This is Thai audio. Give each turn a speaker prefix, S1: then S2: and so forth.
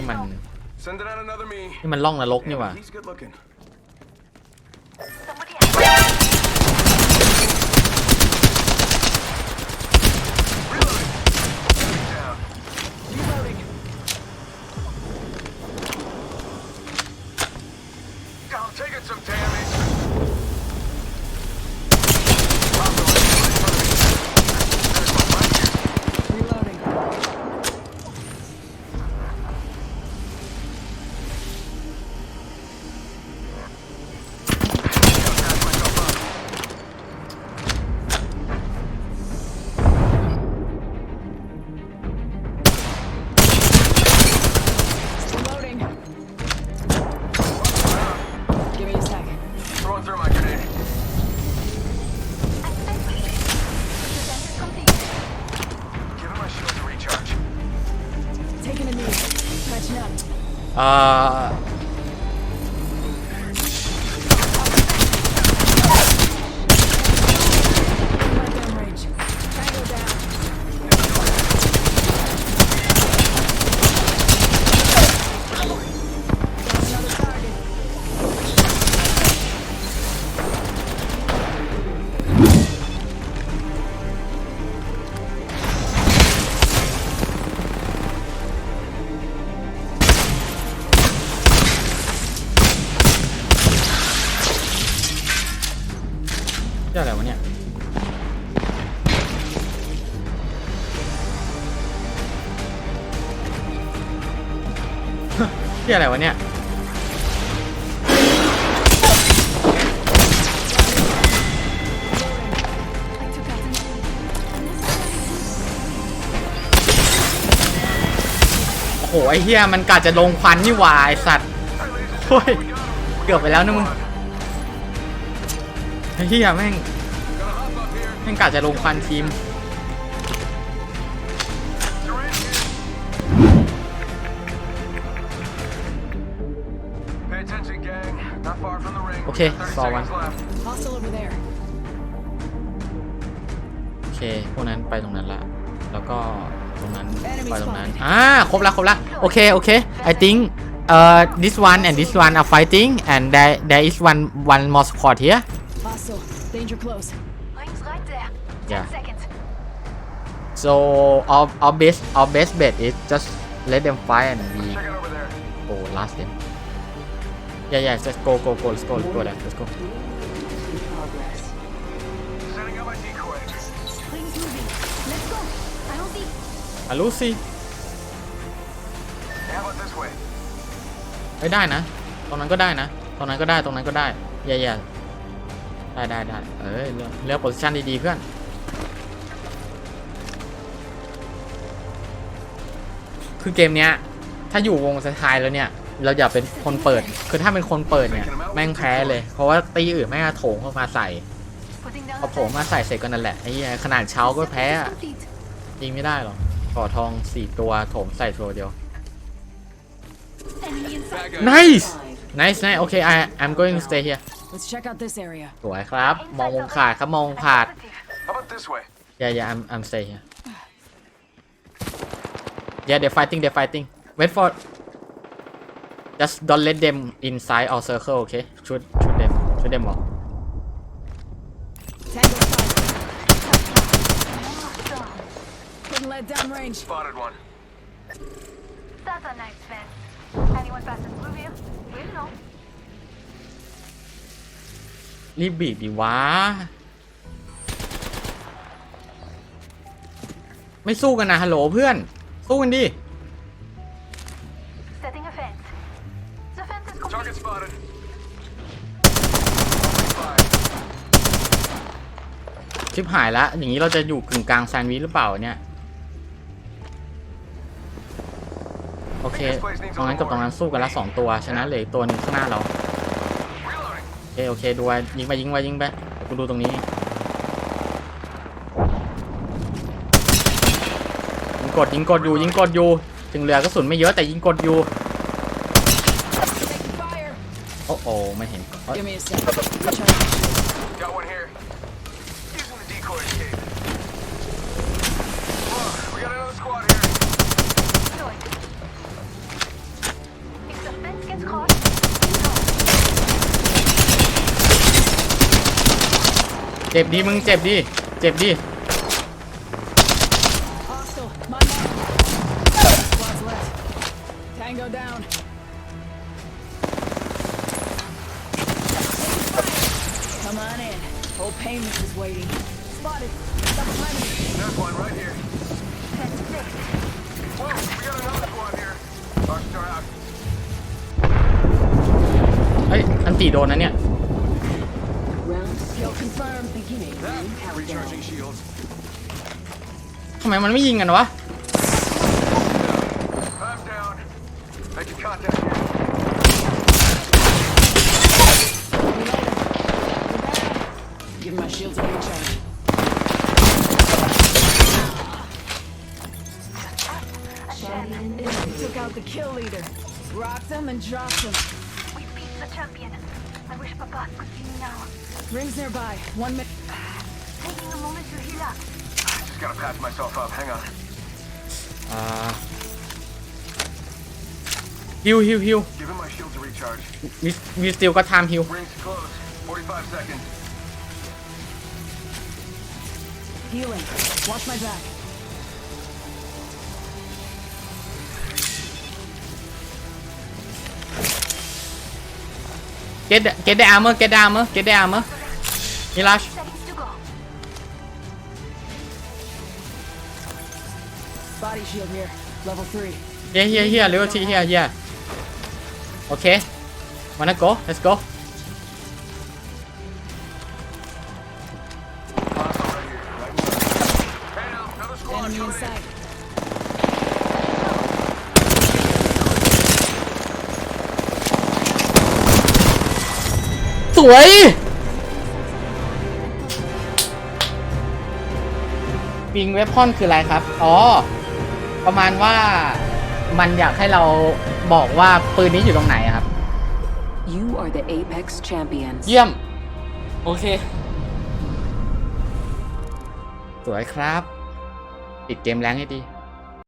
S1: ที่มันที่มันล่องนรกนี่หว่าああเจ้อะไรวะเนี่ยเจ้อะไรวะเนี่ย โอ้โหไอเฮียมันกะจะลงควันนี่วายสัตว์โอ้ยเกือบไปแล้วนะมึงเฮียแม่งแม่งกะจะลงควันทีมโอเคสอวันโอเคพวกนั้นไปตรงนั้นละแล้วก็ตรงนั้นไปตรงนั้นอ่าครบละครบละโอเคโอเค I think เอ่อ this one and this one are fighting and there there is one one more squad here Hostile. Danger close. Mine's right there. Ten yeah. seconds. So our, our best our best bet is just let them fire and we oh last them. Yeah yeah just go go go let's go let's go let's go. Let's go. Ah, Lucy. เฮ้ยได้นะตรงนั้นก็ได้นะตรงนั้นก็ได้ตรงนั้นก็ได้แย่ๆได้ได้ได้เออเลือกเลือกโพสชันดีๆเพื่อน คือเกมเนี้ย ถ้าอยู่วงสท้ายแล้วเนี่ย เราอย่าเป็นคนเปิด คือถ้าเป็นคนเปิดเนี่ยแม่งแพ้เลย เพราะว่าตีอื่นแม่งโถงเข้ามาใส่พอโถงมาใส่เสร็จก็นั่นแหละไอ้ขนาดเช้าก็แพ้ยิงไม่ได้หรอกขอทองสี่ตัวโถงใส่ตัวเดียว nice nice nice okay I I'm going to stay here Let's check out this area. สวยครับมองมุมขาดครับมองขาดอย่าอย่า I'm I'm stay here yeah they're fighting they're fighting wait for just don't let them inside our circle okay shoot shoot them shoot them all o f i Spotted one. That's a nice fence. Anyone past this blue v i e We don't know. รีบบีบดีวะ ไม่สู้กันนะฮัลโหลเพื่อนสู้กันดิชิบหายละอย่างนี้เราจะอยู่กึ่งกลางแซนวิชหรือเปล่าเนี่ยโอเคตรงนั้นกับตรงนั้นสู้กันละสองตัวชนะเหลือตัวหนึงข้างหน้าเราเคโอเคดูไปยิงไปยิงไปยิงไปกูดูตรงนี้ยิงกดยิงกดอยู่ยิงกดอยู่ถึงเหลือกระสุนไม่เยอะแต่ยิงกดอยู่โอ้โหไม่เห็นเ Got one here. Using the decoy escape. เจ็บดีมึงเจ็บดีเจ็บดีเฮ้ย อันตีโดนนะเนี่ย Firm beginning. That ah, recharging shields. ทำไมมนไมยงกนวะ down. contact Give my shields a recharge. kill leader. them and them. We beat the champion now. Rings nearby. One minute. Taking a moment to heal up. Just gotta patch myself up. Hang on. Uh. Heal, heal, heal. Giving my shield to recharge. We, we still got time heal. Rings close. 45 seconds. Healing. Watch my back. Get the, get the armor, get the armor, get the armor. Mirage. Body shield here, level three. Yeah, here, here, level three, here, yeah. Okay. Wanna go? Let's go. วยปิงเวพอนคืออะไรครับ อ๋อ ประมาณว่ามันอยากให้เราบอกว่าปืนนี้อยู่ตรงไหนครับ You are the Apex Champions. เยี่ยม โอเค สวยครับปิดเกมแรงให้ดี